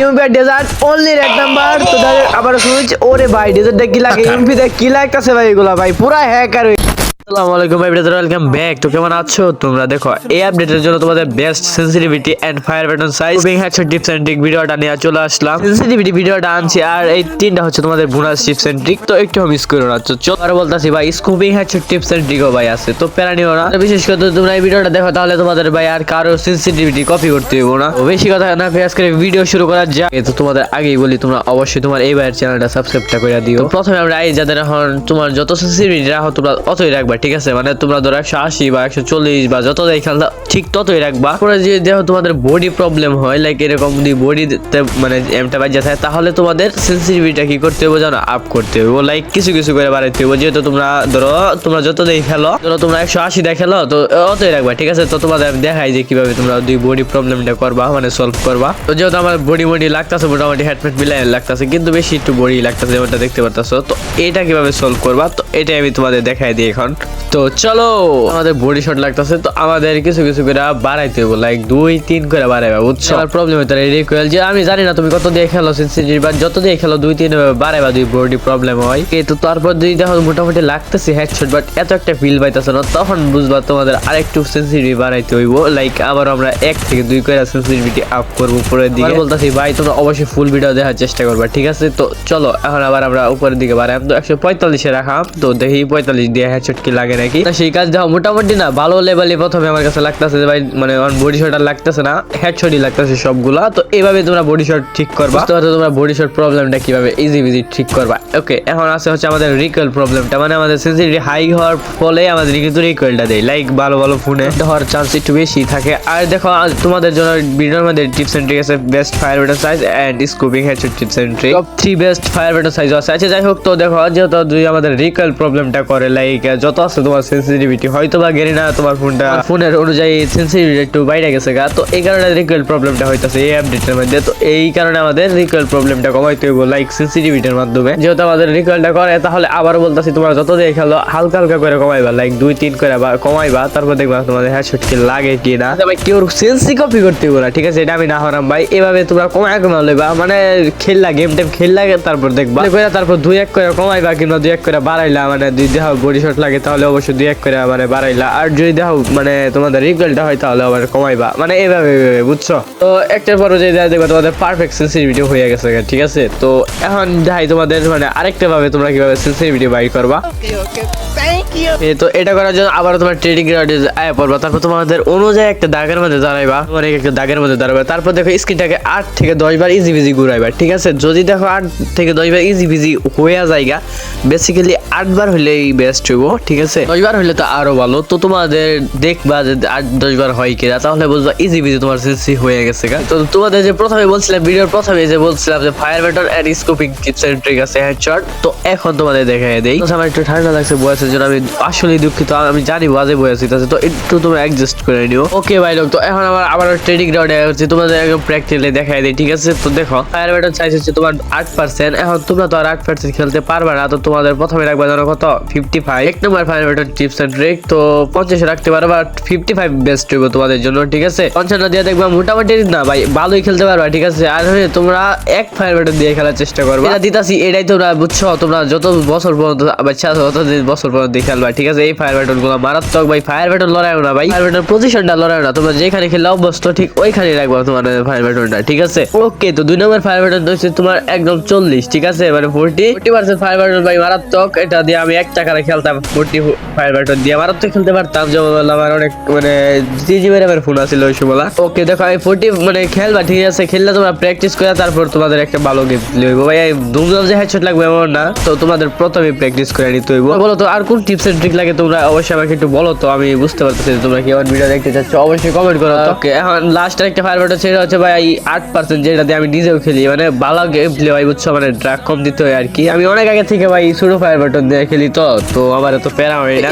UP desert only এক number তো তাদের আবার শুনছি ওরে ভাই ডেজার্টটা কি লাগে ইউপি তে কি লাগতেছে ভাই এগুলা ভাই পুরা হ্যাকার আসসালামু আলাইকুম ওয়েলকাম ব্যাক তো কেমন আছো? তোমরা দেখো, এই আপডেটের জন্য তোমাদের best sensitivity and fire size headshot tips and trick ভিডিওটা নিয়ে চলে আসলাম। সেনসিটিভিটি ভিডিওটা আনছি, আর এই তিনটা হচ্ছে তোমাদের বোনাস টিপস এন্ড ট্রিক তো একটু মিস করো না। তো চলো আর বলতাছি ভাই স্কুপিং টিপস এন্ড ট্রিকও ভাই আছে, তো প্যারা নিও না। বিশেষ করে তোমরা এই ভিডিওটা দেখো, তাহলে তোমাদের ভাই আর কারও সেনসিটিভিটি কপি করতে হবে না। বেশি কথা না ফেস করে ভিডিও শুরু করা যাক তো তোমাদের আগেই বলি, তোমরা অবশ্যই তোমার এই ভাইয়ের চ্যানেলটা সাবস্ক্রাইবটা করে দিও। প্রথমে আমরা এই যাদের এখন তোমার যত সেনসিটিভিটি রাখো, তোমরা অতই রাখবা ঠিক আছে? মানে তোমরা ধরো একশো আশি বা একশো চল্লিশ বা যত দেয় খেলতা ঠিক ততই রাখবা। পরে যে দেখো তোমাদের বডি প্রবলেম হয় লাইক এরকম যদি বডিতে মানে এমটা বাজে থাকে, তাহলে তোমাদের সেন্সিটিভিটিটা কি করতে হবে জানো? আপ করতে হবে লাইক কিছু কিছু করে বাড়াইতে হবে যেহেতু তোমরা, ধরো, তোমরা যত দেই খেলো, ধরো তোমরা একশো আশি দেয় খেলো, তো অতই রাখবা, ঠিক আছে? তো তোমাদের আমি দেখাই যে কীভাবে তোমরা দুই বডি প্রবলেমটা করবা মানে সলভ করবা। তো যেহেতু আমার বডি বডি লাগতেছে, মোটামুটি হেডফেট মিলাই লাগতেছে, কিন্তু বেশি একটু বডি লাগতেছে, যেমনটা দেখতে পারতেছো, তো এটা কীভাবে সলভ করবা, তো এটাই আমি তোমাদের দেখাই দিই এখন। তো চলো আমাদের বডি শট লাগতেছে তো আমাদের কিছু কিছু করে বাড়াইতে হবে লাইক দুই তিন করে বাড়াইবা বুঝছ? আর প্রবলেম হইতে পারে রিকোয়েল যে আমি জানি না তুমি কত দিয়ে খেলো সেন্সিটিভ বা যত দিয়ে খেলো দুই তিন বাড়াইবা দুই বডি প্রবলেম হয়। এই তো তারপর দুই দেখো মোটামুটি লাগতেছে হেডশট বাট এত একটা ফিল পাইতেছে না তখন বুঝবা তোমাদের আরেকটু সেন্সিটিভ বাড়াইতে হইব লাইক আবার আমরা এক থেকে দুই করে সেন্সিটিভিটি আপ করব উপরের দিকে। বলতেছি ভাই তোমরা অবশ্যই ফুল ভিডিও দেখার চেষ্টা করবা ঠিক আছে? তো চলো এখন আবার আমরা উপরের দিকে বাড়াই তো একশো পঁয়তাল্লিশে রাখাম তো দেখি পঁয়তাল্লিশ দিয়ে হেডশট কি লাগে নাকি? না সেই কাজ দেখো মোটামুটি না, ভালো লেভেলে প্রথমে আমার কাছে লাগতেছে যে ভাই মানে বডি শট আর লাগতেছে না হেডশটই লাগতেছে সবগুলা। তো এইভাবে তোমরা বডি শট ঠিক করবা। পারছ তোমরা বডি শট প্রবলেমটা কীভাবে ইজি ইজি ঠিক করবা। ওকে এখন আছে হচ্ছে আমাদের রিকয়েল প্রবলেমটা মানে আমাদের সেন্সিটিভিটি হাই হওয়ার ফলে আমাদের কিন্তু রিকয়েলটা দেয়। লাইক ভালো ভালো ফোনে হওয়ার চান্স একটু বেশি থাকে। আর দেখো তোমাদের জন্য ভিডিওর মধ্যে টিপস এন্ড ট্রিক আছে। Best fire button size and scoping headshot tips and trick top three best fire button size আছে। আচ্ছা যাই হোক, তো দেখো, যেহেতু দুই আমাদের রিকয়েল প্রবলেমটা করে লাইক যত আছে তোমার সেন্সিটিভিটি হয়তো বা গেরি না তোমার ফোনটা ফোনের অনুযায়ী সেন্সিটিভিটি একটু বাইরে গেছে গা। তো এই কারণে রিকয়েল প্রবলেমটা হইতাছে এই আপডেটের মধ্যে। তো এই কারণে আমাদের রিকয়েল প্রবলেমটা কমাইতে হইব লাইক সেন্সিটিভিটির মাধ্যমে। যেহেতু আমাদের রিকয়েলটা করে তাহলে আবার বলতাছি তোমরা যত দিয়ে খেলো হালকা হালকা করে কমাইবা লাইক দুই তিন করে বা কমাইবা তারপর দেখবা তোমাদের হেডশট কি লাগে কি না। ভাই কেউ সেন্সি কপি করতে না ঠিক আছে? এটা আমি না হরাম ভাই। এভাবে তোমরা কমায় কমা লইবা মানে খেললা গেম টেম খেললা তারপর দেখবা। তারপর দুই এক করে কমাইবা কিংবা দুই এক করে বাড়াইলা মানে দুই দেহ বডি শট লাগে তাহলে অবশ্যই দুই এক করে মানে বাড়াইলা। আর যদি দেখো মানে তোমাদের রিকয়েলটা হয় তাহলে আবার কমাইবা। মানে এভাবে এভাবে, বুঝছ? তো একটার পর যে দেয়া দেখবা তোমাদের পারফেক্ট সেন্সিটিভিটি হয়ে গেছে ঠিক আছে? তো এখন দেখাই তোমাদের মানে আরেকটা ভাবে তোমরা কীভাবে সেন্সিটিভিটি বাই করবা। তো এটা করার জন্য আবার তোমার ট্রেডিং গ্রাউন্ডে আয় পড়বা। তারপর তোমাদের অনুযায়ী একটা দাগের মধ্যে দাঁড়াইবা। তোমার একটা দাগের মধ্যে দাঁড়াবে তারপর দেখো স্ক্রিনটাকে আট থেকে দশ বার ইজি বিজি ঘুরাইবা ঠিক আছে? যদি দেখো আট থেকে দশ বার ইজি বিজি হয়ে যায়গা বেসিক্যালি আটবার হলেই বেস্ট হইব ঠিক আছে দশ বার হলে তো আরও ভালো। তো তোমাদের দেখবা যে আট দশ বার হয় কিনা, তাহলে বুঝবা ইজি বিজি তোমার সেন্সি হয়ে গেছে গা। তো তোমাদের যে প্রথমে বলছিলাম, ভিডিওর প্রথমে যে বলছিলাম যে fire button and scoping and আছে হেডশট তো এখন তোমাদের দেখাই দেই। আমার একটু ঠান্ডা লাগছে বয়সের জন্য আমি আসলেই দুঃখিত, আমি জানি বাজে বয়স আছে তো একটু তোমরা অ্যাডজাস্ট করে নিও। ওকে ভাই লোক তো এখন আমার আবার ট্রেডিং গ্রাউন্ডে হচ্ছে তোমাদের একদম প্র্যাকটিক্যালি দেখাই দেই, ঠিক আছে? তো দেখো ফায়ার ব্যাটন সাইজ হচ্ছে তোমার আট পার্সেন্ট এখন তোমরা তো আর আট পার্সেন্ট খেলতে পারবে না, তো তোমাদের প্রথমে রাখবে জানো কত? ফিফটি ফাইভ এক নম্বর fire button tips and trick তো পঞ্চাশে রাখতে পারবে আর ফিফটি ফাইভ বেস্ট হইব তোমাদের জন্য, ঠিক আছে? পঞ্চান্ন দিয়ে দেখবা মোটামুটি না ভাই, ভালোই খেলতে পারবা, ঠিক আছে? আর তোমরা এক ফায়ার ব্যাটন দিয়ে খেলার চেষ্টা করবে। এটা দিতাছি, এটাই তোমরা বুঝছ, তোমরা যত বছর পর্যন্ত বাচ্চা আছো দিন বছর পর্যন্ত খেলবা, ঠিক আছে? এই ফায়ার ব্যাটনগুলো মারাত্মক, ভাই ফায়ার ব্যাটন লড়াইও না, ভাই। ফায়ার ব্যাটন পজিশনটা লড়াইও না, তোমরা যেখানে খেলে অভ্যস্ত, ঠিক ওইখানে রাখবা তোমার ফায়ার ব্যাটনটা ঠিক আছে? ওকে তো দুই নম্বর ফায়ার ব্যাটন হচ্ছে তোমার একদম চল্লিশ, ঠিক আছে? মানে forty forty percent fire button ভাই, মারাত্মক। এটা দিয়ে আমি এক টাকারে খেলতাম ফোরটি ফায়ার ব্যাটন দিয়ে মারাত্মক খেলতে পারতাম যেমন আমার অনেক মানে জিজি মেরে আমার ফোন আছিল ওই সময় ওকে দেখো আমি ফোরটি মানে খেলবা ঠিক আছে খেললে তোমরা প্র্যাকটিস করে তারপর তোমাদের একটা ভালো গেম লইব ভাই দুমদম যে হেডশট লাগবে এমন না তো তোমাদের প্রথমে প্র্যাকটিস করে নিতে হইব বলো তো আর কোন টিপস এন্ড ট্রিক লাগে তোমরা অবশ্যই আমাকে একটু বলো তো আমি বুঝতে পারতেছি তোমরা কি আমার ভিডিও দেখতে চাচ্ছ অবশ্যই কমেন্ট করো ওকে এখন লাস্ট একটা ফায়ার ব্যাটন সেটা হচ্ছে ভাই আট পার্সেন্ট যেটা দিয়ে আমি নিজেও খেলি মানে ভালো গেম প্লে ভাই বুঝছ মানে ড্রাগ কম দিতে হয় আর কি আমি অনেক আগে থেকে ভাই ছোটো ফায়ার ব্যাটন দিয়ে খেলি তো তো আমার এত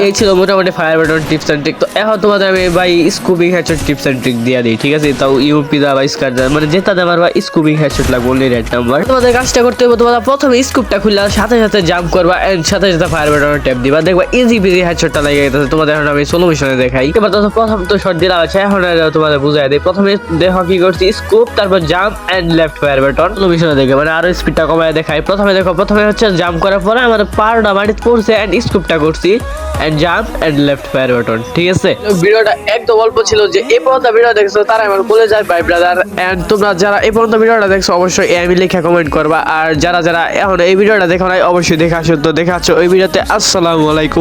এই ছিল মোটামুটি fire button tips and trick তো এখন তোমাদের আমি ভাই scoping headshot tips and trick দিয়ে দিই, ঠিক আছে? তাও ইউপি দা বা স্কার দা মানে যেটা দেবার বা স্কুবিং হেডশট লাগবে অনলি রেড নাম্বার তোমাদের কাজটা করতে হবে তোমরা প্রথমে স্কুপটা খুললে, সাথে সাথে জাম্প করবা এন্ড সাথে সাথে ফায়ার ব্যাটন ট্যাপ দিবা। দেখবা ইজি বিজি হেডশটটা লাগে গেছে, তোমাদের এখন আমি সোলো মিশনে দেখাই। এবার তো প্রথম তো শট দিলাম আছে এখন তোমাদের বুঝাই দিই। প্রথমে দেখো কি করছি স্কোপ তারপর jump and left fire button solo মিশনে দেখে মানে আরও স্পিডটা কমায় দেখাই। প্রথমে দেখো, প্রথমে হচ্ছে জাম্প করার পরে আমার পারটা মাটিতে পড়ছে এন্ড স্কোপটা করছি। And jump and left fire button ঠিক আছে? ভিডিওটা একদম অল্প ছিল যে এই পর্যন্ত ভিডিও দেখছ, তারা আমার বলে যায় ভাই ব্রাদার এন্ড তোমরা যারা এই পর্যন্ত ভিডিওটা দেখছ, অবশ্যই আমি লিখে কমেন্ট করবা। আর যারা যারা এখন এই ভিডিওটা দেখো নাই, অবশ্যই দেখে আসো। তো দেখে ওই ভিডিওতে। আসসালামু আলাইকুম।